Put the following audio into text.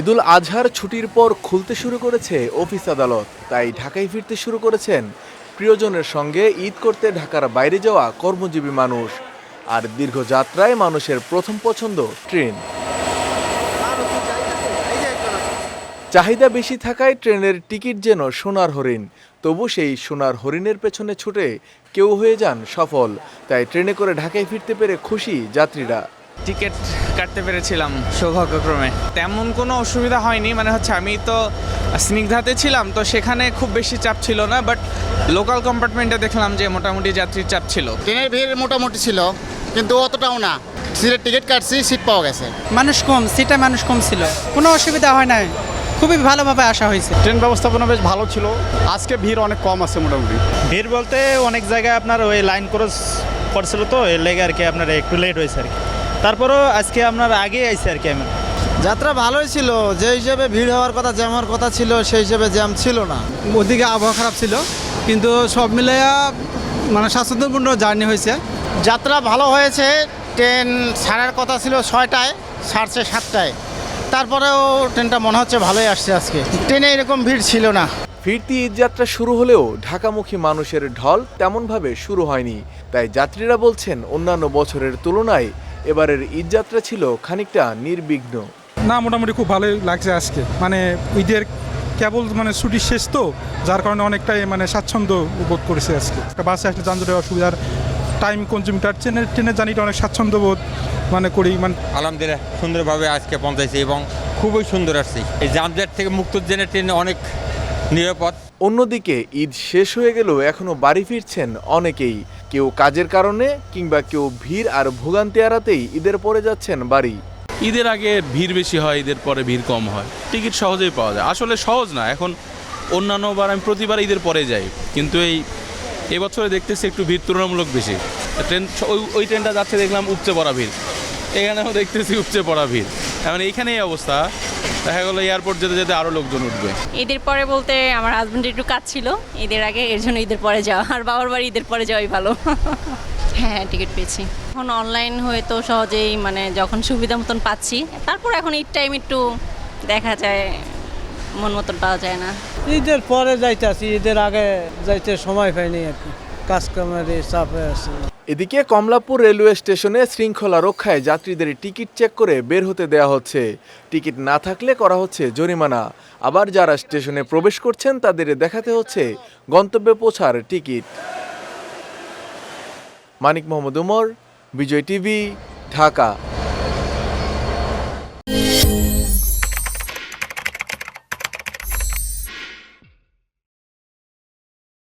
ঈদুল আজহার ছুটির পর খুলতে শুরু করেছে অফিস আদালত। তাই ঢাকায় ফিরতে শুরু করেছেন প্রিয়জনের সঙ্গে ঈদ করতে ঢাকার বাইরে যাওয়া কর্মজীবী মানুষ। আর দীর্ঘ যাত্রায় মানুষের প্রথম পছন্দ ট্রেন। চাহিদা বেশি থাকায় ট্রেনের টিকিট যেন সোনার হরিণ। তবু সেই সোনার হরিণের পেছনে ছুটে কেউ হয়ে যান সফল। তাই ট্রেনে করে ঢাকায় ফিরতে পেরে খুশি যাত্রীরা। টিকিট কাটতে পেরেছিলাম সৌভাগ্যক্রমে। তেমন কোনো অসুবিধা হয়নি মানে হচ্ছে আমি তো স্নিগ্ধাতে ছিলাম তো সেখানে খুব বেশি চাপ ছিল না বাট লোকাল কম্পার্টমেন্টে দেখলাম যে মোটামুটি যাত্রীর চাপ ছিল। ট্রেনের ভিড় মোটামুটি ছিল কিন্তু অতটাও না। সিটের টিকিট কাটছি সিট পাওয়া গেছে। মানুষ কম সিটে মানুষ কম ছিল। কোনো অসুবিধা হয় নাই। খুবই ভালোভাবে আসা হয়েছে। ট্রেন ব্যবস্থাপনা বেশ ভালো ছিল। আজকে ভিড় অনেক কম আছে মোটামুটি। ভিড় বলতে অনেক জায়গায় আপনার ওই লাইন ক্রস করছিল তো এর লেগে আর কি আপনার একটু লেট হয়েছে আর কি। তারপরেও আজকে আপনার আগে আইছে আর কি আমি। যাত্রা ভালোই ছিল যে হিসেবে ভিড় হওয়ার কথা জ্যাম হওয়ার কথা ছিল সেই হিসেবে জ্যাম ছিল না। ওদিকে আবহাওয়া খারাপ ছিল কিন্তু সব মিলাইয়া মানে স্বাস্থ্যপূর্ণ জার্নি হয়েছে। যাত্রা ভালো হয়েছে ট্রেন ছাড়ার কথা ছিল ছয়টায় ছাড়ছে সাতটায়। তারপরেও ট্রেনটা মনে হচ্ছে ভালোই আসছে আজকে। ট্রেনে এরকম ভিড় ছিল না। ফিরতি ঈদযাত্রা শুরু হলেও ঢাকামুখী মানুষের ঢল তেমনভাবে শুরু হয়নি। তাই যাত্রীরা বলছেন অন্যান্য বছরের তুলনায় এবারের ঈদযাত্রা ছিল খানিকটা নির্বিঘ্ন। না মোটামুটি খুব ভালোই লাগছে আজকে। মানে ঈদের কেবল মানে ছুটি শেষ তো যার কারণে অনেকটাই মানে স্বাচ্ছন্দ্য বোধ করেছে আজকে। বাসে আসলে যানজটের অসুবিধার টাইম কনজিউমটার ট্রেনের ট্রেনের জার্নিটা অনেক স্বাচ্ছন্দ্য বোধ মানে করি মানে আলহামদুলিল্লাহ সুন্দরভাবে আজকে পৌঁছাইছে এবং খুবই সুন্দর আসছে। এই জামজেট থেকে মুক্ত জেনে ট্রেন অনেক নিরাপদ। অন্যদিকে ঈদ শেষ হয়ে গেলেও এখনও বাড়ি ফিরছেন অনেকেই। কেউ কাজের কারণে কিংবা কেউ ভিড় আর ভোগান্তি এড়াতেই ঈদের পরে যাচ্ছেন বাড়ি। ঈদের আগে ভিড় বেশি হয়, ঈদের পরে ভিড় কম হয়। টিকিট সহজেই পাওয়া যায়। আসলে সহজ না, এখন অন্যান্য বার আমি প্রতিবার ঈদের পরে যাই। কিন্তু এই এবছরে দেখতেছি একটু ভিড় তুলনামূলক বেশি। ট্রেন, ওই ওই ট্রেনটা যাচ্ছে দেখলাম উপচে পড়া ভিড়। এখানেও দেখতেছি উপচে পড়া ভিড়। এখন এইখানেই অবস্থা। দেখা গেলো এয়ারপোর্ট যেতে যেতে আরও লোকজন উঠবে। ঈদের পরে বলতে আমার হাজবেন্ডের একটু কাজ ছিল ঈদের আগে এর জন্য ঈদের পরে যাওয়া। আর বাবার বাড়ি ঈদের পরে যাওয়াই ভালো। হ্যাঁ টিকিট পেয়েছি। এখন অনলাইন হয়ে তো সহজেই মানে যখন সুবিধা মতন পাচ্ছি তারপর এখন ঈদ টাইম একটু দেখা যায় মন মতন পাওয়া যায় না। ঈদের পরে যাইতে আসি ঈদের আগে যাইতে সময় পাইনি আর কি। কাজকামের চাপে আছে। এদিকে কমলাপুর রেলওয়ে স্টেশনে শৃঙ্খলা রক্ষায় যাত্রীদের টিকিট চেক করে বের হতে দেয়া হচ্ছে। টিকিট না থাকলে করা হচ্ছে জরিমানা। আবার যারা স্টেশনে প্রবেশ করছেন, তাদের দেখাতে হচ্ছে গন্তব্যে পৌঁছার টিকিট। মানিক মোহাম্মদ উমর, বিজয় টিভি, ঢাকা।